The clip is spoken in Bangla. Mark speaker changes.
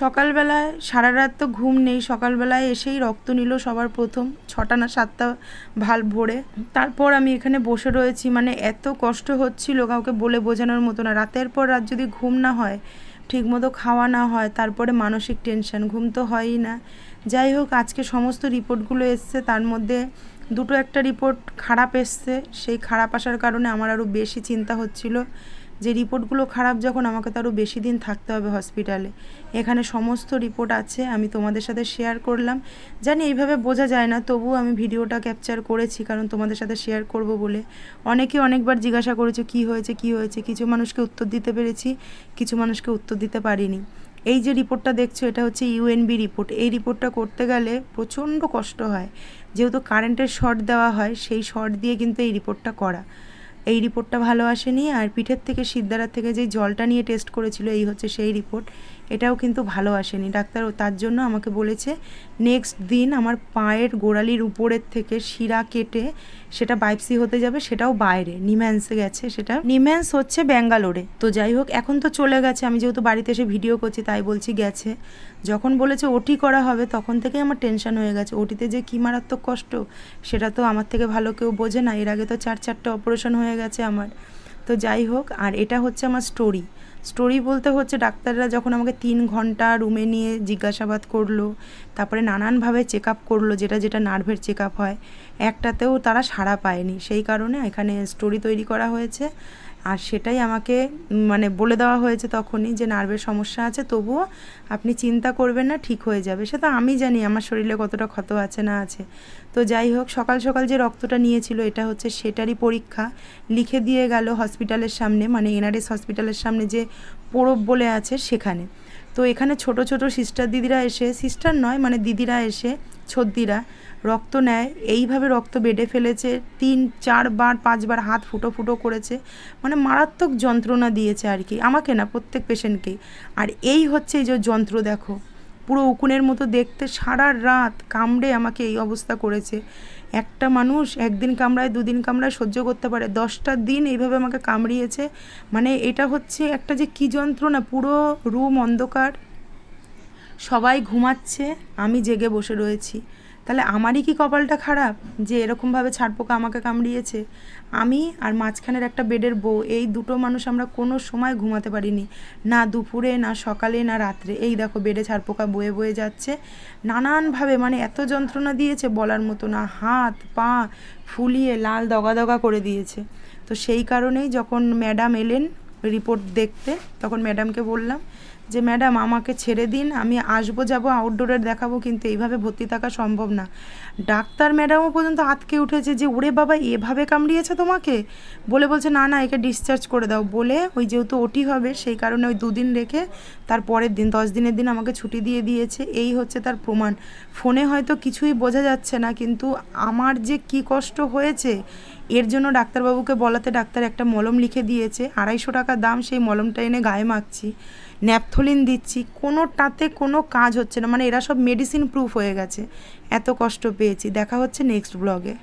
Speaker 1: সকালবেলায় সারা রাত তো ঘুম নেই, সকালবেলায় এসেই রক্ত নিল সবার প্রথম, ছটা না সাতটা ভালো ভরে। তারপর আমি এখানে বসে রয়েছি মানে এত কষ্ট হচ্ছিল কাউকে বলে বোঝানোর মতো না। রাতের পর রাত যদি ঘুম না হয়, ঠিকমতো খাওয়া না হয়, তারপরে মানসিক টেনশন, ঘুম তো হয়ই না। যাই হোক, আজকে সমস্ত রিপোর্টগুলো এসছে, তার মধ্যে দুটো একটা রিপোর্ট খারাপ এসছে, সেই খারাপ আসার কারণে আমার আরও বেশি চিন্তা হচ্ছিল। যে রিপোর্টগুলো খারাপ যখন আমাকে তো আরও বেশি দিন থাকতে হবে হসপিটালে। এখানে সমস্ত রিপোর্ট আছে, আমি তোমাদের সাথে শেয়ার করলাম। জানি এইভাবে বোঝা যায় না, তবুও আমি ভিডিওটা ক্যাপচার করেছি কারণ তোমাদের সাথে শেয়ার করব বলে। অনেকে অনেকবার জিজ্ঞাসা করেছে, কি হয়েছে কি হয়েছে? কিছু মানুষকে উত্তর দিতে পেরেছি, কিছু মানুষকে উত্তর দিতে পারিনি। এই যে রিপোর্টটা দেখছ, এটা হচ্ছে ইউএনবি রিপোর্ট। এই রিপোর্টটা করতে গেলে প্রচণ্ড কষ্ট হয়। যেহেতু কারেন্টের শর্ট দেওয়া হয়, সেই শর্ট দিয়ে কিন্তু এই রিপোর্টটা করা। এই রিপোর্টটা ভালো আসেনি আর পিঠের থেকে সিদ্ধারার থেকে যেই জলটা নিয়ে টেস্ট করেছিল এই হচ্ছে সেই রিপোর্ট। এটাও কিন্তু ভালো আসেনি। ডাক্তার তার জন্য আমাকে বলেছে নেক্সট দিন আমার পায়ের গোড়ালির উপরের থেকে শিরা কেটে সেটা বাইপসি হতে যাবে, সেটাও বাইরে নিম্যান্সে গেছে সেটা। নিম্যান্স হচ্ছে ব্যাঙ্গালোরে। তো যাই হোক, এখন তো চলে গেছে। আমি যেহেতু বাড়িতে এসে ভিডিও করছি, তাই বলছি গেছে। যখন বলেছে ওটি করা হবে, তখন থেকেই আমার টেনশন হয়ে গেছে। ওটিতে যে কী মারাত্মক কষ্ট, সেটা তো আমার থেকে ভালো কেউ বোঝে না। এর আগে তো চার, চারটে অপারেশন হয়ে গেছে আমার। তো যাই হোক, আর এটা হচ্ছে আমার স্টোরি স্টোরি বলতে হচ্ছে ডাক্তাররা যখন আমাকে তিন ঘণ্টা রুমে নিয়ে জিজ্ঞাসাবাদ করল, তারপরে নানানভাবে চেক আপ করল, যেটা যেটা নার্ভের চেক আপ হয়, একটাতেও তারা সাড়া পায়নি। সেই কারণে এখানে স্টোরি তৈরি করা হয়েছে। আর সেটাই আমাকে মানে বলে দেওয়া হয়েছে তখনই যে নার্ভের সমস্যা আছে, তবুও আপনি চিন্তা করবেন না, ঠিক হয়ে যাবে। সেটা আমি জানি আমার শরীরে কতটা ক্ষত আছে না আছে। তো যাই হোক, সকাল সকাল যে রক্তটা নিয়েছিল, এটা হচ্ছে সেটারই পরীক্ষা। লিখে দিয়ে গেল হসপিটালের সামনে মানে এনআরএস হসপিটালের সামনে যে পরব বলে আছে, সেখানে। তো এখানে ছোট ছোট সিস্টার দিদিরা এসে, সিস্টার নয় মানে দিদিরা এসে ছদ্দিরা রক্ত নেয়। এইভাবে রক্ত বেডে ফেলেছে। তিন চারবার পাঁচবার হাত ফুটো ফুটো করেছে। মানে মারাত্মক যন্ত্রণা দিয়েছে আর কি। আমাকে না, প্রত্যেক পেশেন্টকেই আর এই হচ্ছে এই যে যন্ত্র দেখো। পুরো উকুনের মতো দেখতে সারা রাত কামড়ে আমাকে এই অবস্থা করেছে। একটা মানুষ একদিন কামড়ায়, দুদিন কামড়ায় সহ্য করতে পারে। দশটা দিন এইভাবে আমাকে কামড়িয়েছে। মানে এটা হচ্ছে একটা যে কী যন্ত্রণা, পুরো রুম অন্ধকার। সবাই ঘুমাচ্ছে, আমি জেগে বসে রয়েছি। তাহলে আমারই কি কপালটা খারাপ যে এরকমভাবে ছাড়পোকা আমাকে কামড়িয়েছে? আমি আর মাঝখানের একটা বেডের বউ, এই দুটো মানুষ আমরা কোনো সময় ঘুমাতে পারিনি। না দুপুরে, না সকালে, না রাত্রে। এই দেখো বেডে ছাড়পোকা বয়ে বয়ে যাচ্ছে। নানানভাবে মানে এত যন্ত্রণা দিয়েছে বলার মতো না, হাত, পা ফুলিয়ে লাল দগা দগা করে দিয়েছে। তো সেই কারণেই যখন ম্যাডাম এলেন রিপোর্ট দেখতে, তখন ম্যাডামকে বললাম যে, ম্যাডাম, আমাকে ছেড়ে দিন, আমি আসব, যাব আউটডোরের দেখাবো, কিন্তু এইভাবে ভর্তি থাকা সম্ভব না। ডাক্তার ম্যাডামও পর্যন্ত আতকে উঠেছে যে, ওরে বাবা, এভাবে কামড়িয়েছে তোমাকে? বলে বলছে, না না, একে ডিসচার্জ করে দাও। বলে ওই যেহেতু ওটি হবে, সেই কারণে ওই দুদিন রেখে তার পরের দিন, দশ দিনের দিন আমাকে ছুটি দিয়ে দিয়েছে। এই হচ্ছে তার প্রমাণ। ফোনে হয়তো কিছুই বোঝা যাচ্ছে না, কিন্তু আমার যে কি কষ্ট হয়েছে, এর জন্য ডাক্তারবাবুকে বলাতে ডাক্তার একটা মলম লিখে দিয়েছে। আড়াইশো টাকা দাম, সেই মলমটা এনে গায়ে মাখছি। ন্যাপথলিন দিচ্ছি, কোনোটাতে কোনো কাজ হচ্ছে না। মানে এরা সব মেডিসিন প্রুফ হয়ে গেছে। এত কষ্ট পেয়েছি। দেখা হচ্ছে নেক্সট ব্লগে